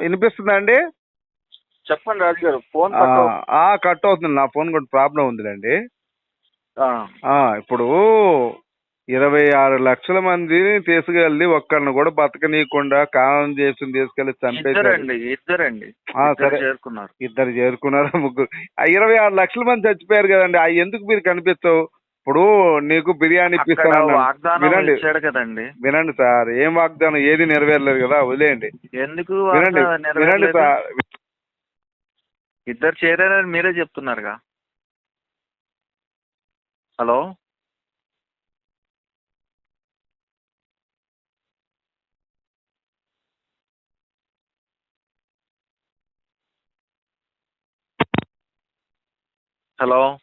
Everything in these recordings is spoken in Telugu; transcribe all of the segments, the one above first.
వినిపిస్తుందా అండి చెప్పండి రాజు గారు ఫోన్ కట్ అవుతుంది. నా ఫోన్ కూడా ప్రాబ్లం ఉందిలేండి. ఆ, ఇప్పుడు ఇరవై ఆరు లక్షల మందిని తీసుకెళ్ళి ఒక్కరిని కూడా బతకనీయకుండా కాలం చేసి తీసుకెళ్ళి చంపేశారు. ఇద్దరండి సరే. చేరుకున్నారు. ఇద్దరు చేరుకున్నారు ముగ్గురు? ఆ ఇరవై ఆరు లక్షల మంది చచ్చిపోయారు కదండి. ఆ ఎందుకు మీరు కనిపించవు? ఇప్పుడు నీకు బిర్యానీ ఇప్పిస్తాను వినండి. కదండి. వినండి సార్ ఏం వాగ్దానం ఏది నెరవేరలేదు కదా వదిలేయండి. ఎందుకు వినండి వినండి? సార్. ఇద్దరు చేరారని మీరే చెప్తున్నారుగా. హలో? హలో?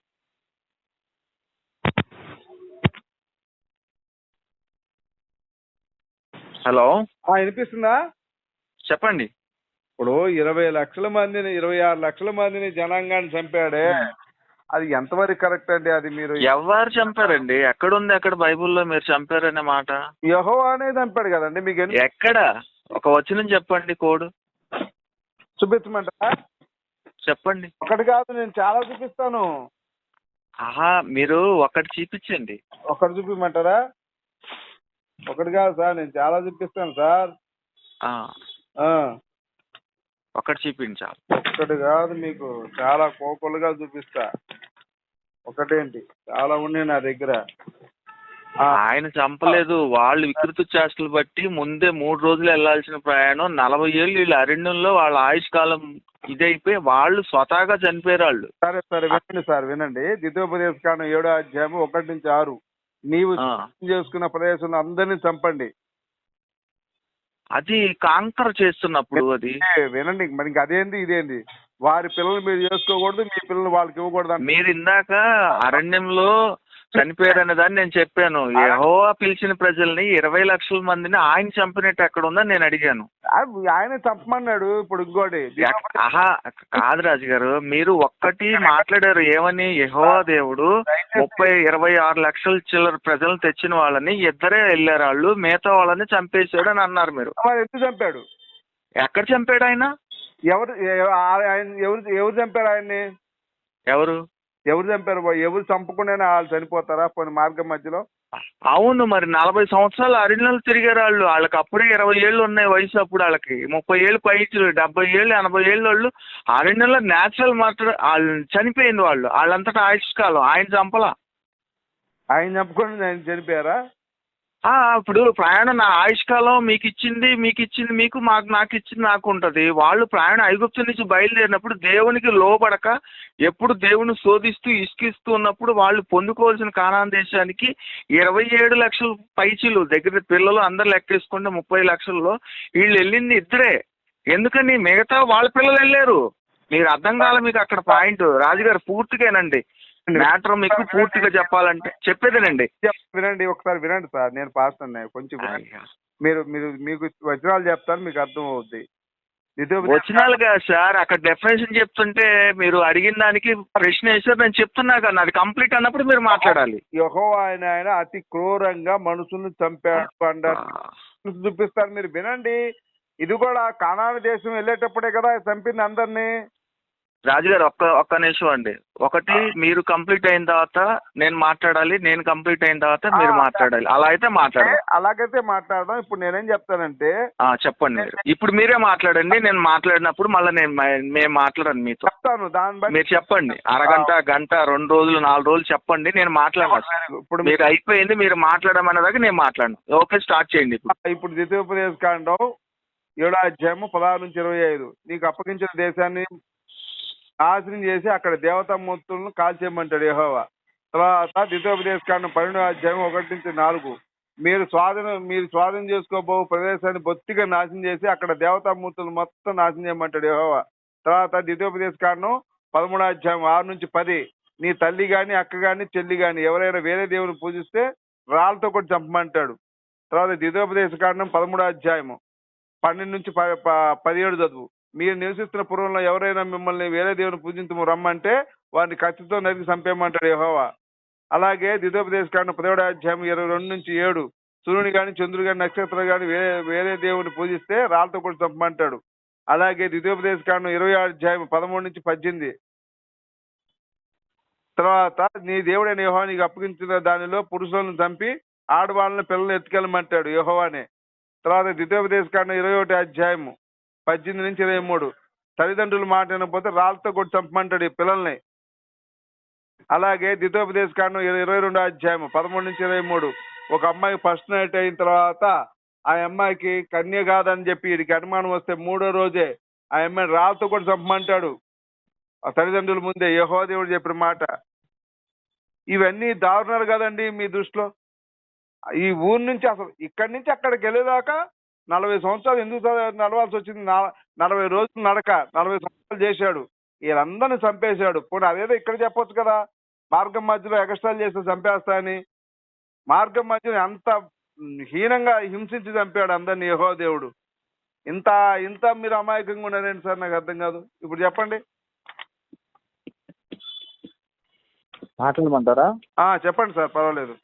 హలో. ఆ, వినిపిస్తుందా? చెప్పండి. ఇప్పుడు ఇరవై లక్షల మందిని ఇరవై ఆరు లక్షల మందిని జనాంగాన్ని చంపాడే అది ఎంతవరకు కరెక్ట్ అండి అది మీరు? ఎవరు చంపారండి? ఎక్కడుంది అక్కడ బైబిల్లో మీరు చంపారనే మాట? యహో అనేది చంపాడు కదండి మీకు ఎన్ని ఎక్కడ? ఒక వచనం చెప్పండి కోడ్. చూపించమంటారా? చెప్పండి. ఒకటి కాదు నేను చాలా చూపిస్తాను. ఆహా మీరు ఒకటి చూపించండి. ఒకటి చూపించమంటారా? ఒకటి కాదు సార్ నేను చాలా చూపిస్తాను సార్. ఆ, ఆ, ఒకటి చూపించాలి ఒకటి కాదు మీకు చాలా కోపలుగా చూపిస్తా. ఒకటేంటి? చాలా ఉన్నాయి నా దగ్గర. ఆ, ఆయన చంపలేదు. వాళ్ళు వికృతి చేష్టలు బట్టి ముందే మూడు రోజులు వెళ్ళాల్సిన ప్రయాణం. నలభై ఏళ్ళు వీళ్ళు అరణ్యంలో వాళ్ళ ఆయుష్ కాలం ఇదైపోయి వాళ్ళు స్వతహాగా చనిపోయారు వాళ్ళు. సరే సరే వినండి సార్ వినండి. ద్వితీయోపదేశ కాండం ఏడో అధ్యాయం ఒకటి నుంచి ఆరు. నీవు చేసుకున్న ప్రదేశంలో అందరినీ చంపండి. అది కాంకర్ చేస్తున్నప్పుడు అది. వినండి మరి ఇంక అదేంది ఇదేంది? వారి పిల్లలు మీరు చేసుకోకూడదు మీ పిల్లలు వాళ్ళకి ఇవ్వకూడదు మీరు ఇందాక అరణ్యంలో చనిపోయారనే దాన్ని నేను చెప్పాను. యెహోవా పిలిచిన ప్రజల్ని ఇరవై లక్షల మందిని ఆయన చంపినట్టు ఎక్కడ ఉందని నేను అడిగాను. ఆయన చంపమన్నాడు ఇప్పుడు ఇంకోటి. ఆహా కాదు రాజు గారు మీరు ఒక్కటి మాట్లాడారు. ఏమని? యెహోవా దేవుడు ముప్పై ఇరవై ఆరు లక్షల చిల్లర ప్రజలను తెచ్చిన వాళ్ళని ఇద్దరే వెళ్ళారు. వాళ్ళు మిగతా వాళ్ళని చంపేశాడు అని అన్నారు మీరు. ఎందుకు చంపాడు? ఎక్కడ చంపాడు ఆయన? ఎవరు ఆయన ఎవరు ఎవరు చంపారు ఆయన్ని? ఎవరు? ఎవరు చంపారు? ఎవరు చంపకుండానే వాళ్ళు చనిపోతారా? కొన్ని మార్గం మధ్యలో? అవును మరి నలభై సంవత్సరాలు అరణ్యాలు తిరిగారు వాళ్ళు. వాళ్ళకి అప్పుడే ఇరవై ఏళ్ళు ఉన్నాయి వయసు అప్పుడు వాళ్ళకి. ముప్పై ఏళ్ళు పైకి డెబ్బై ఏళ్ళు ఎనభై ఏళ్ళు వాళ్ళు అరణ్యంలో నేచురల్ మాత్రం వాళ్ళు చనిపోయింది వాళ్ళు. వాళ్ళంతటా ఆయుష్ కాలం ఆయన చంపలా? ఆయన చంపకుండా ఆయన చనిపోయారా? ఇప్పుడు ప్రయాణం నా ఆయుష్కాలం మీకు ఇచ్చింది మీకు ఇచ్చింది మీకు మాకు నాకు ఇచ్చింది నాకు ఉంటది వాళ్ళు ప్రయాణం ఐగుప్తు నుంచి బయలుదేరినప్పుడు దేవునికి లోబడక ఎప్పుడు దేవుని శోధిస్తూ ఇసుకిస్తూ ఉన్నప్పుడు వాళ్ళు పొందుకోవాల్సిన కానాన్ దేశానికి ఇరవై ఏడు లక్షల పైచీలు దగ్గర పిల్లలు అందరు లెక్కేసుకుంటే ముప్పై లక్షల్లో వీళ్ళు వెళ్ళింది ఇద్దరే. ఎందుకని? మిగతా వాళ్ళ పిల్లలు వెళ్ళారు. మీరు అర్థం కాలే మీకు అక్కడ పాయింట్. రాజుగారు పూర్తిగానండి మ్యాటర్ మీకు పూర్తిగా చెప్పాలంటే చెప్పేదేనండి. చెప్- వినండి ఒకసారి వినండి సార్. నేను పాస్ అన్నాయి కొంచెం. మీరు మీరు మీకు వచనాలు చెప్తాను మీకు అర్థం అవుద్ది వచ్చినాలుగా సార్ అక్కడ డెఫినేషన్ చెప్తుంటే మీరు అడిగిన దానికి ప్రశ్న వేసారు నేను చెప్తున్నా కదా అది కంప్లీట్ అన్నప్పుడు మీరు మాట్లాడాలి. యెహోవా ఆయన ఆయన అతి క్రూరంగా మనుషులను చంపాడు అంటారు చూపిస్తారు మీరు వినండి. ఇది కూడా కానాన దేశం వెళ్ళేటప్పుడే కదా చంపింది అందరినీ. రాజుగారు ఒక్క ఒక్క నిమిషం అండి. ఒకటి మీరు కంప్లీట్ అయిన తర్వాత నేను మాట్లాడాలి నేను కంప్లీట్ అయిన తర్వాత మీరు మాట్లాడాలి. అలా అయితే మాట్లాడాలి అలాగైతే మాట్లాడదాం. ఇప్పుడు నేనేం చెప్తానంటే ఆ, చెప్పండి మీరు. ఇప్పుడు మీరే మాట్లాడండి నేను మాట్లాడినప్పుడు మళ్ళీ నేను మేము మాట్లాడాను మీతో. చెప్తాను దాన్ని మీరు చెప్పండి. అరగంట గంట రెండు రోజులు నాలుగు రోజులు చెప్పండి నేను మాట్లాడాను. ఇప్పుడు మీరు అయిపోయింది మీరు మాట్లాడమనే దాకా నేను మాట్లాడను. ఓకే స్టార్ట్ చేయండి ఇప్పుడు. ఇప్పుడు ద్వితీయోపదేశ కాండం ఏడో అధ్యాయము పదహారు నుంచి ఇరవై ఐదు. నీకు అప్పగించిన దేశాన్ని నాశనం చేసి అక్కడ దేవతామూర్తులను కాల్చేయమంటాడు యహోవా. తర్వాత ద్వితీయోపదేశ కాండం పన్నెండో అధ్యాయం ఒకటి నుంచి నాలుగు. మీరు స్వాధీనం మీరు స్వాధీనం చేసుకోబో ప్రదేశాన్ని బొత్తిగా నాశనం చేసి అక్కడ దేవతామూర్తులు మొత్తం నాశనం చేయమంటాడు యహోవా. తర్వాత ద్వితీయోపదేశ కాండం పదమూడో అధ్యాయం ఆరు నుంచి పది. నీ తల్లి గాని అక్క గాని చెల్లి గాని ఎవరైనా వేరే దేవుని పూజిస్తే రాళ్ళతో కూడా చంపమంటాడు. తర్వాత ద్వితోపదేశ కారణం పదమూడో అధ్యాయము పన్నెండు నుంచి ప- ప- పదిహేడు చదువు. మీరు నివసిస్తున్న పురంలో ఎవరైనా మిమ్మల్ని వేరే దేవుని పూజించము రమ్మంటే వారిని కత్తితో నరికి చంపేయమంటాడు యహోవా. అలాగే దిదోపదేశ కాండ పదిహేడు అధ్యాయం ఇరవై రెండు నుంచి ఏడు. సూర్యుని కానీ చంద్రుడు కానీ నక్షత్రం కానీ వేరే వేరే దేవుని పూజిస్తే రాళ్ళతో కూడా చంపమంటాడు. అలాగే ద్వితీయోపదేశ కాండం ఇరవై ఆరు అధ్యాయం పదమూడు నుంచి పద్దెనిమిది. తర్వాత నీ దేవుడైన యెహోవా నీకు అప్పగించిన దానిలో పురుషులను చంపి ఆడవాళ్ళని పిల్లలు ఎత్తుకెళ్ళమంటాడు యెహోవానే. తర్వాత ద్వితీయోపదేశ కాండం ఇరవై ఒకటి అధ్యాయము పద్దెనిమిది నుంచి ఇరవై మూడు. తల్లిదండ్రులు మాట వినకపోతే రాళ్ళతో కొట్టి చంపమంటాడు ఈ పిల్లల్ని. అలాగే ద్వితోపదేశ కాండం ఇరవై ఇరవై రెండు అధ్యాయం పదమూడు నుంచి ఇరవై మూడు. ఒక అమ్మాయి ఫస్ట్ నైట్ అయిన తర్వాత ఆ అమ్మాయికి కన్య కాదని చెప్పి వీడికి అనుమానం వస్తే మూడో రోజే ఆ అమ్మాయిని రాళ్ళతో కూడా చంపమంటాడు. ఆ తల్లిదండ్రుల ముందే యహో దేవుడు చెప్పిన మాట. ఇవన్నీ దారుణాలు కదండి మీ దృష్టిలో. ఈ ఊరు నుంచి అసలు ఇక్కడి నుంచి అక్కడికి వెళ్ళేదాకా నలభై సంవత్సరాలు ఎందుకు నడవాల్సి వచ్చింది? నలభై రోజులు నడక నలభై సంవత్సరాలు చేశాడు. వీళ్ళందరినీ చంపేశాడు. పోనీ అదేదో ఇక్కడ చెప్పొచ్చు కదా? మార్గం మధ్యలో ఎక్స్ట్రాలు చేస్తే చంపేస్తా అని మార్గం మధ్యలో అంత హీనంగా హింసించి చంపాడు అందరినీ యహో దేవుడు. ఇంత ఇంత మీరు అమాయకంగా ఉన్నారేంటి సార్? నాకు అర్థం కాదు. ఇప్పుడు చెప్పండి. మాట్లాడమంటారా? చెప్పండి సార్. పర్వాలేదు.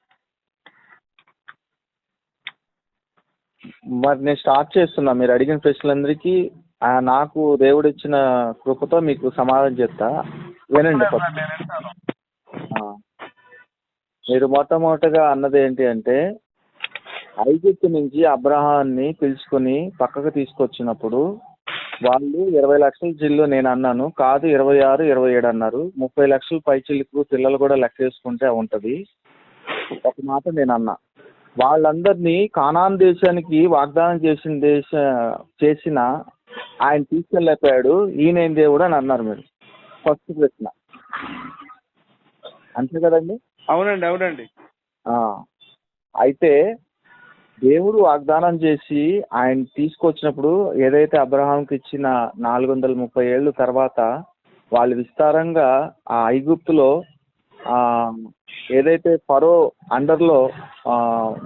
మరి నేను స్టార్ట్ చేస్తున్నా మీరు అడిగిన ప్రశ్నలందరికీ ఆ, నాకు దేవుడు ఇచ్చిన కృపతో మీకు సమాధానం చెప్తా వినండి ఫస్ట్. నేను వింటాను. ఆ. మీరు మొట్టమొదటగా అన్నది ఏంటి అంటే ఐగుప్తు నుంచి అబ్రహాన్ని పిలుచుకొని పక్కకు తీసుకొచ్చినప్పుడు వాళ్ళు ఇరవై లక్షల జిల్లు నేను అన్నాను కాదు ఇరవై ఆరు ఇరవై ఏడు అన్నారు ముప్పై లక్షల పైచిలకు పిల్లలు కూడా లెక్కేసుకుంటే ఉంటది ఒక మాట నేను అన్నా వాళ్ళందరినీ కానాన్ దేశానికి వాగ్దానం చేసిన దేశ చేసిన ఆయన తీసుకెళ్ళిపోయాడు. ఈయన దేవుడు అని అన్నారు మీరు. ఫస్ట్ ప్రశ్న. అంతే కదండి? అవునండి అవునండి. ఆ, అయితే దేవుడు వాగ్దానం చేసి ఆయన తీసుకొచ్చినప్పుడు ఏదైతే అబ్రహాంకి ఇచ్చిన నాలుగు వందల ముప్పై ఏళ్ళు తర్వాత వాళ్ళు విస్తారంగా ఆ ఐగుప్తులో ఏదైతే ఫరో అండర్లో ఆ,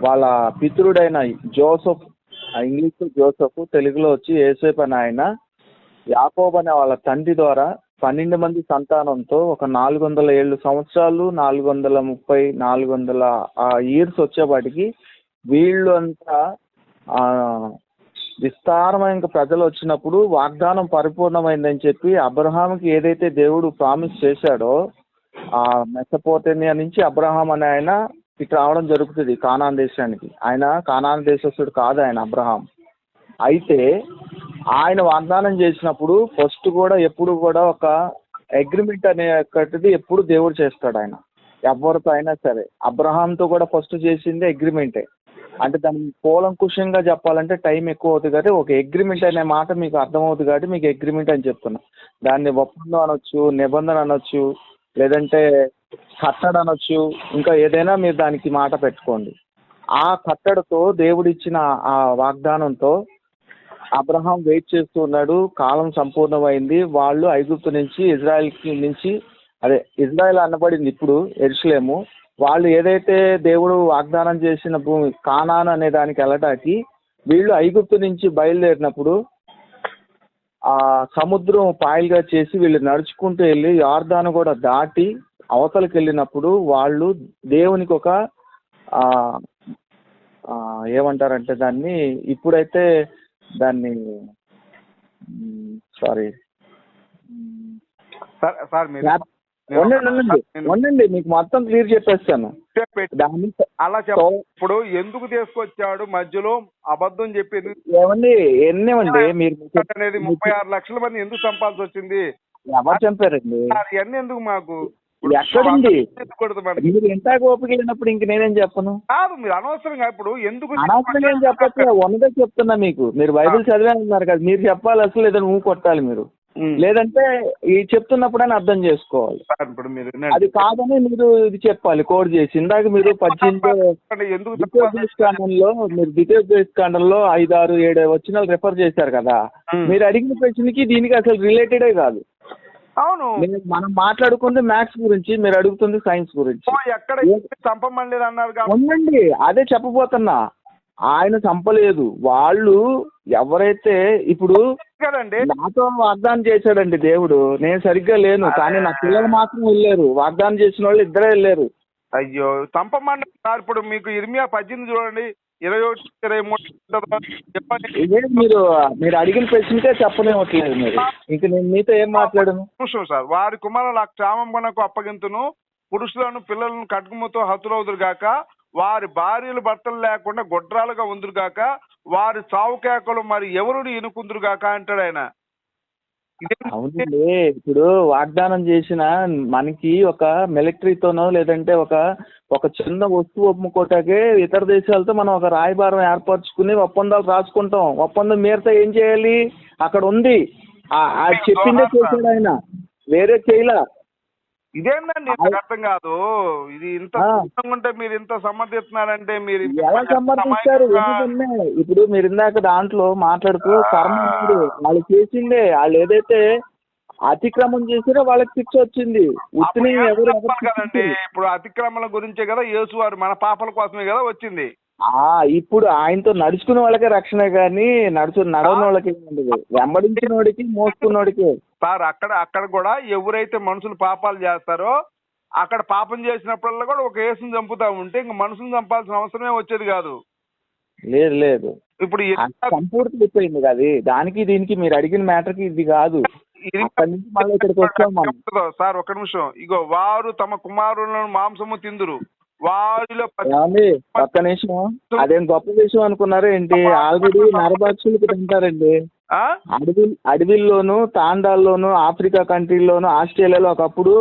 వాళ్ళ పితృడైన జోసఫ్ ఇంగ్లీష్ జోసఫ్ తెలుగులో వచ్చి ఏసేపు అని ఆయన యాకోబ్ అనే వాళ్ళ తండ్రి ద్వారా పన్నెండు మంది సంతానంతో ఒక నాలుగు వందల ఏళ్ళు సంవత్సరాలు నాలుగు వందల ముప్పై నాలుగు వందల ఇయర్స్ వచ్చేపాటికి వీళ్ళు అంతా ఆ, విస్తారమైన ప్రజలు వచ్చినప్పుడు వాగ్దానం పరిపూర్ణమైందని చెప్పి అబ్రహాంకి ఏదైతే దేవుడు ప్రామిస్ చేశాడో ఆ మెసపోటేనియా నుంచి అబ్రహాం అనే ఆయన ఇటు రావడం జరుగుతుంది కానాన్ దేశానికి. ఆయన కానాన్ దేశస్తుడు కాదు ఆయన అబ్రహాం. అయితే ఆయన వాగ్దానం చేసినప్పుడు ఫస్ట్ కూడా ఎప్పుడు కూడా ఒక అగ్రిమెంట్ అనే ఒకటిది ఎప్పుడు దేవుడు చేస్తాడు ఆయన. ఎవరితో అయినా సరే. అబ్రహాంతో కూడా ఫస్ట్ చేసింది అగ్రిమెంటే. అంటే దాన్ని కూలంకుషంగా చెప్పాలంటే టైం ఎక్కువ అవుతుంది కాబట్టి ఒక అగ్రిమెంట్ అనే మాట మీకు అర్థమవుతుంది కాబట్టి మీకు అగ్రిమెంట్ అని చెప్తున్నా. దాన్ని ఒప్పందం అనొచ్చు నిబంధన అనొచ్చు లేదంటే కట్టడ అనొచ్చు ఇంకా ఏదైనా మీరు దానికి మాట పెట్టుకోండి. ఆ కట్టడతో దేవుడిచ్చిన ఆ వాగ్దానంతో అబ్రహాం వెయిట్ చేస్తూ ఉన్నాడు. కాలం సంపూర్ణమైంది. వాళ్ళు ఐగుప్తు నుంచి ఇజ్రాయెల్ నుంచి అదే ఇజ్రాయెల్ అనబడింది ఇప్పుడు ఎరుసలేము వాళ్ళు ఏదైతే దేవుడు వాగ్దానం చేసిన భూమి కానాన్ అనే దానికి వెళ్ళటానికి వీళ్ళు ఐగుప్తు నుంచి బయలుదేరినప్పుడు ఆ సముద్రం పాయలుగా చేసి వీళ్ళు నడుచుకుంటూ వెళ్ళి యార్దాను కూడా దాటి అవతలకి వెళ్ళినప్పుడు వాళ్ళు దేవునికి ఒక ఏమంటారంటే దాన్ని ఇప్పుడైతే దాన్ని సారీ. సార్ సార్ ఉండండి మీకు మొత్తం క్లియర్ చెప్పేస్తాను. అలా ఇప్పుడు ఎందుకు తీసుకొచ్చాడు మధ్యలో అబద్ధం చెప్పింది? ఏమండి ఎన్నేమండి? మీరు అనేది? ముప్పై ఆరు లక్షల మంది ఎందుకు చంపాల్సి వచ్చింది? ఎవరు చంపారండి? ఇవన్నీ ఎందుకు మాకు? మనకి? మీరు ఎంత ఓపిక లేనప్పుడు ఇంక నేనేం చెప్పను? కాదు మీరు అనవసరంగా ఇప్పుడు ఎందుకు అనవసరం ఏం చెప్పచ్చు ఉన్నదే చెప్తున్నా మీకు. మీరు బైబిల్ చదివే ఉన్నారు కదా మీరు చెప్పాలి అసలు లేదా నువ్వు కొట్టాలి మీరు. లేదంటే ఈ చెప్తున్నప్పుడైనా అర్థం చేసుకోవాలి. ఇప్పుడు మీరు అది. కాదని మీరు ఇది చెప్పాలి కోడ్ చేసి. ఇందాక మీరు పద్దెనిమిది కాండంలో మీరు ద్వితీయోపదేశ కాండంలో ఐదు ఆరు ఏడు వచనాలు రెఫర్ చేశారు కదా. మీరు అడిగిన ప్రశ్నకి దీనికి అసలు రిలేటెడే కాదు. అవును. మనం మాట్లాడుకుంది మ్యాథ్స్ గురించి మీరు అడుగుతుంది సైన్స్ గురించి. ఎక్కడ చంపమని అన్నారు ఉండండి అదే చెప్పబోతున్నా. ఆయన చంపలేదు. వాళ్ళు ఎవరైతే ఇప్పుడు కదండి? నాతో వాగ్దానం చేశాడండి దేవుడు. నేను సరిగ్గా లేను కానీ నా పిల్లలు మాత్రం వెళ్ళారు. వాగ్దానం చేసిన వాళ్ళు ఇద్దరే వెళ్ళారు. అయ్యో చంపమని సార్. ఇప్పుడు మీకు ఇర్మియా పద్దెనిమిది చూడండి. ఇరవై ఒకటి ఇరవై మూడు చెప్పండి. ఇదే మీరు మీరు అడిగిన ప్రశ్నకే చెప్పనివ్వట్లేదు మీరు. ఇంక నేను మీతో ఏం మాట్లాడను? నిమిషం సార్. వారి కుమారుల క్షామమునకు అప్పగింతును. పురుషులను పిల్లలను కటుకుమతో హతులవుదురు గాక వారి భార్యలు భర్తలు లేకుండా గొడ్రాలుగా ఉందురు గాక వారి చావు కేకలు మరి ఎవరుని ఇనుకుందురు గాక అంటాడు ఆయన? అవునండి ఇప్పుడు వాగ్దానం చేసిన మనకి ఒక మిలిటరీతోనో లేదంటే ఒక ఒక చిన్న వస్తువు అమ్ముకోటాకే ఇతర దేశాలతో మనం ఒక రాయబారం ఏర్పరచుకుని ఒప్పందాలు రాసుకుంటాం. ఒప్పందం మీరితే ఏం చేయాలి? అక్కడ ఉంది. చెప్పిందే చేశాడు ఆయన. వేరే చేయలా. ఇదేందండి అర్థం కాదు. ఇది ఇంత ఉంటే మీరు ఇంత సమర్థిస్తున్నారంటే మీరు ఎలా సమర్థిస్తారు ఇప్పుడు మీరు ఇందాక దాంట్లో మాట్లాడుతూ కర్మ వాళ్ళు చేసిందే వాళ్ళు ఏదైతే అతిక్రమం చేసిరో వాళ్ళకి శిక్ష వచ్చింది. ఉత్తిని ఎవరు కదండి. ఇప్పుడు అతిక్రమణ గురించే కదా యేసు వారు మన పాపల కోసమే కదా వచ్చింది. ఆ ఇప్పుడు ఆయనతో నడుచుకునే వాళ్ళకే రక్షణ కానీ నడుచు నడవని వాళ్ళకి వెంబడించిన వాడికి మోసుకున్నోడికి. సార్ అక్కడ అక్కడ కూడా ఎవరైతే మనుషులు పాపాలు చేస్తారో అక్కడ పాపం చేసినప్పుడల్లా కూడా ఒక యేసుని చంపుతా ఉంటే ఇంక మనుషుని చంపాల్సిన అవసరమే వచ్చేది కాదు. లేదు లేదు. ఇప్పుడు సంపూర్తి అయిపోయింది కదా అది. దానికి దీనికి మీరు అడిగిన మ్యాటర్కి ఇది కాదు. సార్ ఒక్క నిమిషం. ఇగో వారు తమ కుమారులను మాంసము తిందురు. వారిలో ఒక్క నిమిషం. అదేం గొప్ప విషయం అనుకున్నారా ఏంటి? ఆల్రెడీ నరభక్షులకు తింటారండి? అడవి అడవిల్లోను తాండాల్లోను ఆఫ్రికా కంట్రీల్లోను ఆస్ట్రేలియాలో ఒకప్పుడు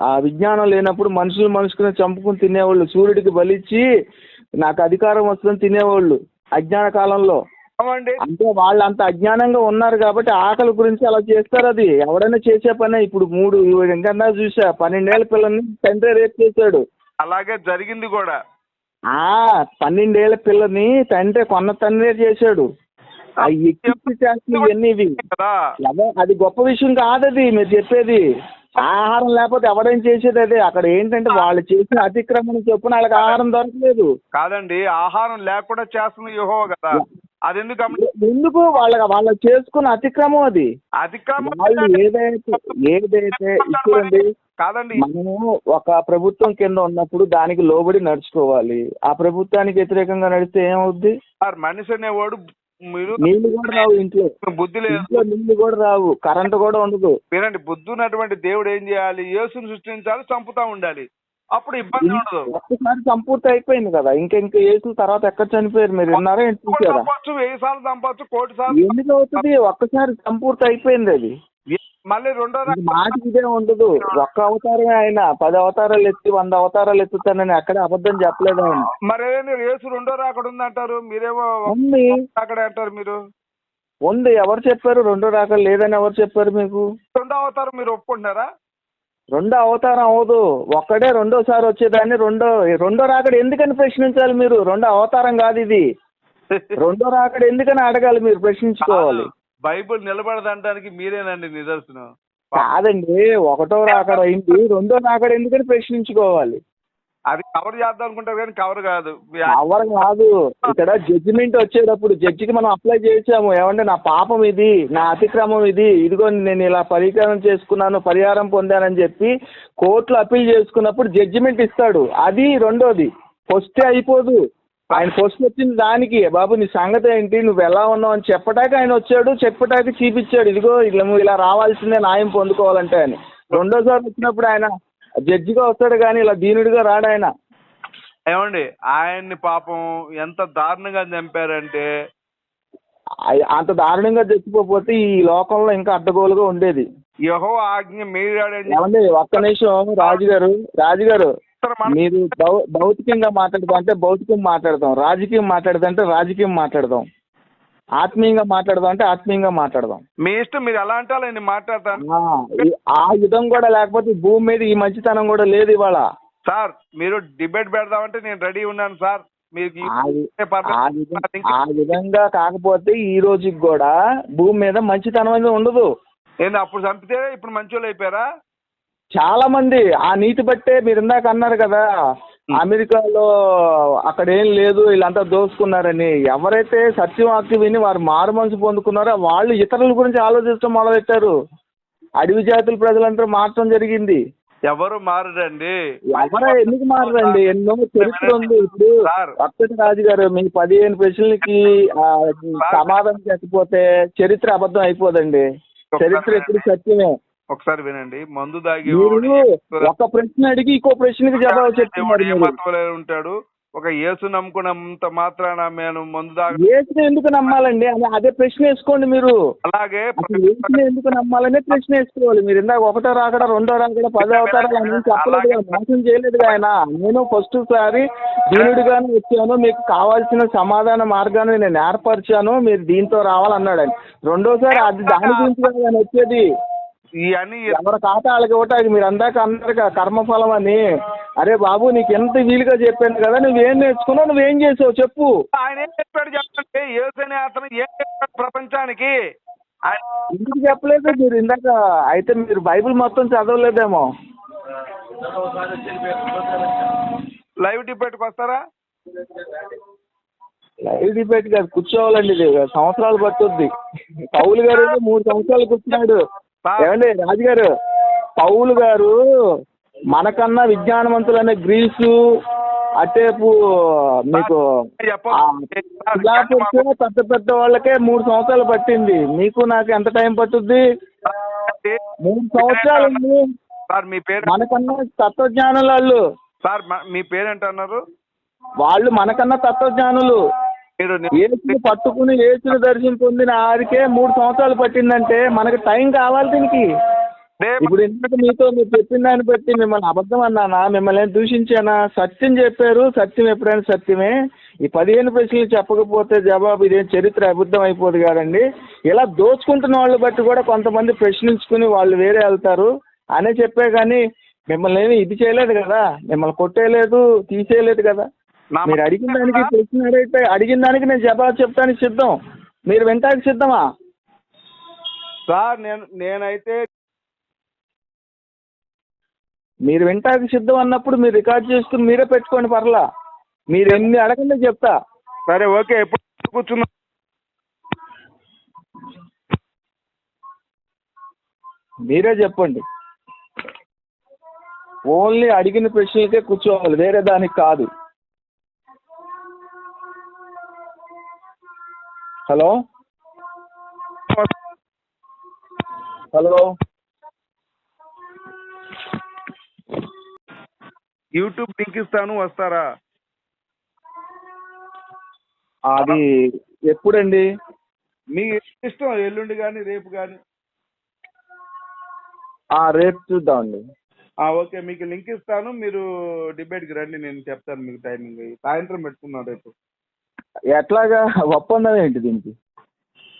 ఆ విజ్ఞానం లేనప్పుడు మనుషులు మనుషుకుని చంపుకుని తినేవాళ్ళు. సూర్యుడికి బలిచ్చి నాకు అధికారం వస్తుందని తినేవాళ్ళు అజ్ఞాన కాలంలో. అంటే వాళ్ళు అంత అజ్ఞానంగా ఉన్నారు కాబట్టి ఆకలి గురించి అలా చేస్తారు అది. ఎవడైనా చేసే పనే. ఇప్పుడు మూడు ఇంకన్నా చూసా పన్నెండేళ్ళ పిల్లని తండ్రి రేపు చేశాడు. అలాగే జరిగింది కూడా. ఆ పన్నెండేళ్ళ పిల్లని తండ్రి కొన్న తండ్రి చేశాడు. ఇవన్నీ అది గొప్ప విషయం కాదు అది మీరు చెప్పేది. ఆహారం లేకపోతే ఎవడేం చేసేది అదే. అక్కడ ఏంటంటే వాళ్ళు చేసిన అతిక్రమణ చొప్పున వాళ్ళకి ఆహారం దొరకలేదు. కాదండి ఆహారం లేకుండా చేస్తున్న యుహో కదా. అది ఎందుకు ఎందుకు? వాళ్ళ వాళ్ళ చేసుకున్న అతిక్రమం అది. అతిక్రమం వాళ్ళు ఏదైతే ఏదైతే చూడండి కాదండి. మనము ఒక ప్రభుత్వం కింద ఉన్నప్పుడు దానికి లోబడి నడుచుకోవాలి. ఆ ప్రభుత్వానికి వ్యతిరేకంగా నడిస్తే ఏమవుద్ది? సార్ మనిషి అనేవాడు మీరు నీళ్ళు కూడా రావు ఇంట్లో. బుద్ధి లేదు. ఇంట్లో నీళ్ళు కూడా రావు. కరెంటు కూడా ఉండదు. వినండి బుద్ధి ఉన్నటువంటి దేవుడు ఏం చేయాలి? యేసుని సృష్టించాలి చంపుతా ఉండాలి. అప్పుడు ఇబ్బంది ఉండదు. ఒక్కసారి సంపూర్తి అయిపోయింది కదా. ఇంకా ఇంకా ఏసుల తర్వాత ఎక్కడ చనిపోయారు మీరు? విన్నారా ఏంటి చూసారా? చంపొచ్చు వెయ్యి సార్లు చంపొచ్చు కోటి సార్లు ఎందుకు అవుతుంది ఒక్కసారి సంపూర్తి అయిపోయింది అది. మళ్ళీ రెండో రకం మాటకి ఇదే ఉండదు. ఒక్క అవతారమే ఆయన పది అవతారాలు ఎత్తి వంద అవతారాలు ఎత్తుతానని ఎక్కడ అబద్ధం చెప్పలేదు ఆయన. మరేంటి యేసు రెండో రాకడ ఉందంటారు. మీరేమో ఉంది. అక్కడ అంటారు మీరు. ఉంది. ఎవరు చెప్పారు? రెండో రాకలు లేదని ఎవరు చెప్పారు మీకు? రెండో అవతారం మీరు ఒప్పుకుంటున్నారా? రెండో అవతారం అవదు ఒక్కడే రెండోసారి వచ్చేదాన్ని రెండో రెండో రాకడ ఎందుకని ప్రశ్నించాలి మీరు? రెండో అవతారం కాదు ఇది. రెండో రాకడ ఎందుకని అడగాలి మీరు? ప్రశ్నించుకోవాలి. బైబుల్ నిలబడదంటానికి మీరేనండి నిదర్శనం. కాదండి ఒకటో రాకడ అయింది రెండో రాకడ ఎందుకని ప్రశ్నించుకోవాలి? అది కవర్ చేద్దాం అనుకుంటారు కానీ కవర్ కాదు. కవర్ కాదు. ఇక్కడ జడ్జిమెంట్ వచ్చేటప్పుడు జడ్జికి మనం అప్లై చేసాము ఏమంటే నా పాపం ఇది నా అతిక్రమం ఇది. ఇదిగో నేను ఇలా పరిహారం చేసుకున్నాను పరిహారం పొందానని చెప్పి కోర్టులో అప్పీల్ చేసుకున్నప్పుడు జడ్జిమెంట్ ఇస్తాడు. అది రెండోది. ఫస్ట్ అయిపోదు. ఆయన ఫస్ట్ వచ్చింది దానికి బాబు నీ సంగతి ఏంటి? నువ్వు ఎలా ఉన్నావు? అని చెప్పటానికి ఆయన వచ్చాడు చెప్పటానికి చూపించాడు. ఇదిగో ఇలా నువ్వు ఇలా రావాల్సిందే న్యాయం పొందుకోవాలంటే అని. రెండోసారి వచ్చినప్పుడు ఆయన జడ్జిగా వస్తాడు కానీ ఇలా దీనుడిగా రాడు ఆయన. ఏమండి ఆయన్ని పాపం ఎంత దారుణంగా చంపారంటే? అంత దారుణంగా చచ్చిపోతే ఈ లోకంలో ఇంకా అడ్డగోలుగా ఉండేది. యహో ఆజ్ఞ ఏమండి ఒక్క నిమిషం రాజుగారు రాజుగారు మీరు భౌతికంగా మాట్లాడదాం అంటే భౌతికం మాట్లాడదాం రాజకీయం మాట్లాడదాం అంటే రాజకీయం మాట్లాడదాం ఆత్మీయంగా మాట్లాడదాం అంటే ఆత్మీయంగా మాట్లాడదాం. మీ ఇష్టం మీరు ఎలా అంటే నేను మాట్లాడతాను ఆ, యుధం కూడా లేకపోతే భూమి మీద ఈ మంచితనం కూడా లేదు ఇవాళ. సార్ మీరు డిబేట్ పెడదామంటే నేను రెడీ ఉన్నాను సార్. మీకు ఆ విధంగా కాకపోతే ఈ రోజుకి కూడా భూమి మీద మంచితనం అనేది ఉండదు. ఏంది అప్పుడు చంపితే ఇప్పుడు మంచోళ్ళు అయిపోయారా? చాలా మంది ఆ నీతి బట్టే మీరు ఇందాక అన్నారు కదా. అమెరికాలో అక్కడ ఏం లేదు వీళ్ళంతా దోసుకున్నారని. ఎవరైతే సత్యవాక్తి విని వారు మారు మనసు పొందుకున్నారో వాళ్ళు ఇతరుల గురించి ఆలోచించడం మొదలెట్టారు. అడవి జాతుల ప్రజలంతా మార్చడం జరిగింది. ఎవరు మారడండి ఎవరో ఎందుకు మారండి ఎన్నో చరిత్ర ఉంది. ఇప్పుడు అక్కటి రాజు గారు మీ పదిహేను ప్రశ్నలకి ఆ, సమాధానం చెప్పకపోతే చరిత్ర అబద్ధం అయిపోదండి. చరిత్ర ఎప్పుడు సత్యమే. ఒకసారి వినండి. మందు దాగి ఒక ప్రశ్న అడిగి ఇంకో ప్రశ్నకి జవాబు ఉంటాడు. ఒక యేసు నమ్ముకున్నంత మాత్రాన నేను మందు దాగి యేసుని ఎందుకు నమ్మాలండి? అదే ప్రశ్న వేసుకోండి మీరు. అలాగే యేసుని ఎందుకు నమ్మాలనే ప్రశ్న వేసుకోవాలి మీరు. ఇందాక ఒకటో రాకడా రెండో రాకడా పదో అవతారాలు చెప్పలేదు మోసం చేయలేదు ఆయన. నేను ఫస్ట్ సారి దీనుడిగానే వచ్చాను. మీకు కావాల్సిన సమాధాన మార్గాన్ని నేను ఏర్పరిచాను. మీరు దీంతో రావాలన్నాడు ఆయన. రెండోసారి అది దాని గురించి ఆయన వచ్చేది. ఇవన్నీ ఎవరి ఖాతా వాళ్ళకి ఇవ్వటానికి మీరు అందాక అన్నారు కదా కర్మఫలం అని. అరే బాబు నీకు ఎంత వీలుగా చెప్పాను కదా నువ్వేం నేర్చుకున్నావు నువ్వేం చేసావు చెప్పు. ఆయన ఏం చెప్పాడు చెప్పండి యేసు అనే అతను ఏం చెప్పాడు ప్రపంచానికి? ఎందుకు చెప్పలేదు మీరు ఇందాక? అయితే మీరు బైబిల్ మొత్తం చదవలేదేమో. లైవ్ డిబేట్కి వస్తారా? లైవ్ డిబేట్ కాదు కూర్చోవాలండి ఇది సంవత్సరాలు పట్టుద్ది. పౌలు గారు మూడు సంవత్సరాలు కూర్చున్నాడు. ఏమండి రాజుగారు పౌలు గారు మనకన్నా విజ్ఞానవంతులైన గ్రీసు అటేపు మీకు పెద్ద పెద్ద వాళ్ళకే మూడు సంవత్సరాలు పట్టింది. మీకు నాకు ఎంత టైం పట్టుద్ది? మూడు సంవత్సరాలు. సార్ మీ పేరు? మనకన్నా తత్వజ్ఞానులు వాళ్ళు. సార్ మ- మీ పేరేంట అన్నారు వాళ్ళు మనకన్నా తత్వజ్ఞానులు. మీరు ఏసుని పట్టుకుని ఏసుని దర్శనం పొందిన ఆరికే మూడు సంవత్సరాలు పట్టిందంటే మనకి టైం కావాలి దీనికి. ఇప్పుడు ఎందుకు మీతో మీరు చెప్పిన దాన్ని బట్టి మిమ్మల్ని అబద్ధం అన్నానా? మిమ్మల్ని ఏం దూషించానా? సత్యం చెప్పారు. సత్యం ఎప్పుడైనా సత్యమే. ఈ పదిహేను ప్రశ్నలు చెప్పకపోతే జవాబు ఇదేం చరిత్ర అబద్ధం అయిపోదు కదండి. ఇలా దోచుకుంటున్న వాళ్ళు బట్టి కూడా కొంతమంది ప్రశ్నించుకుని వాళ్ళు వేరే వెళ్తారు. అనే చెప్పే కానీ మిమ్మల్ని ఏమి ఇది చేయలేదు కదా. మిమ్మల్ని కొట్టేయలేదు తీసేయలేదు కదా. మీరు అడిగిన దానికి ప్రశ్న అడిగితే అడిగిన దానికి నేను జవాబు చెప్తానికి సిద్ధం. మీరు వింటానికి సిద్ధమా? సార్ నేను నేనైతే మీరు వింటానికి సిద్ధం అన్నప్పుడు మీరు రికార్డ్ చేసుకుని మీరే పెట్టుకోండి పర్లా. మీరు ఎన్ని అడగండి చెప్తా. సరే ఓకే ఎప్పుడు కూర్చున్నా. మీరే చెప్పండి. ఓన్లీ అడిగిన ప్రశ్నలకే కూర్చోవాలి వేరే దానికి కాదు. హలో? హలో? యూట్యూబ్ లింక్ ఇస్తాను వస్తారా? అది ఎప్పుడండి? మీ ఇష్టం ఎల్లుండి కానీ రేపు కానీ ఆ, రేపు చూద్దామండి. ఓకే మీకు లింక్ ఇస్తాను మీరు డిబేట్కి రండి నేను చెప్తాను మీకు టైమింగ్. సాయంత్రం పెట్టుకుందాం రేపు. ఎట్లాగా ఒప్పందం ఏంటి దీనికి?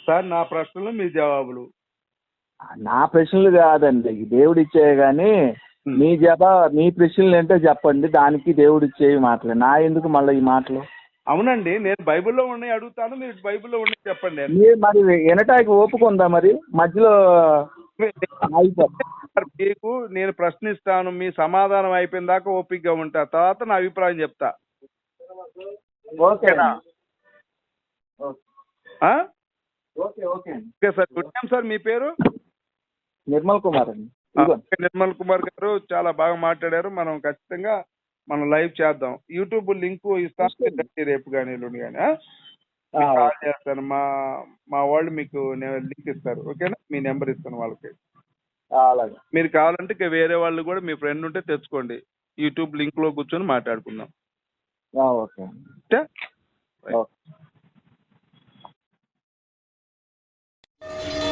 సార్ నా ప్రశ్నలు మీ జవాబులు. నా ప్రశ్నలు కాదండి దేవుడు ఇచ్చేవి కానీ మీ జత మీ ప్రశ్నలు ఏంటో చెప్పండి దానికి దేవుడు ఇచ్చేవి మాటలు. నా ఎందుకు మళ్ళీ ఈ మాటలు? అవునండి నేను బైబిల్లో ఉన్నాయి అడుగుతాను మీరు బైబిల్లో ఉన్నాయి చెప్పండి. మీరు మరి వినటానికి ఓపిక ఉందా మరి? మధ్యలో మీకు నేను ప్రశ్నిస్తాను మీ సమాధానం అయిపోయిన దాకా ఓపికగా ఉంటా. తర్వాత నా అభిప్రాయం చెప్తా. ఓకేనా? ఓకే ఓకే అండి. Okay sir good name sir మీ పేరు? నిర్మల్ కుమార్ అండి. నిర్మల్ కుమార్ గారు చాలా బాగా మాట్లాడారు. మనం ఖచ్చితంగా మనం లైవ్ చేద్దాం. యూట్యూబ్ లింక్ ఇస్తాను. రేపు కానీ ఎల్లుండి కానీ కాల్ చేస్తాను. మా మా వాళ్ళు మీకు లింక్ ఇస్తారు. ఓకేనా? మీ నెంబర్ ఇస్తాను వాళ్ళకి. మీరు కావాలంటే వేరే వాళ్ళు కూడా మీ ఫ్రెండ్ ఉంటే తెచ్చుకోండి. యూట్యూబ్ లింక్లో కూర్చొని మాట్లాడుకుందాం. Okay okay. 了。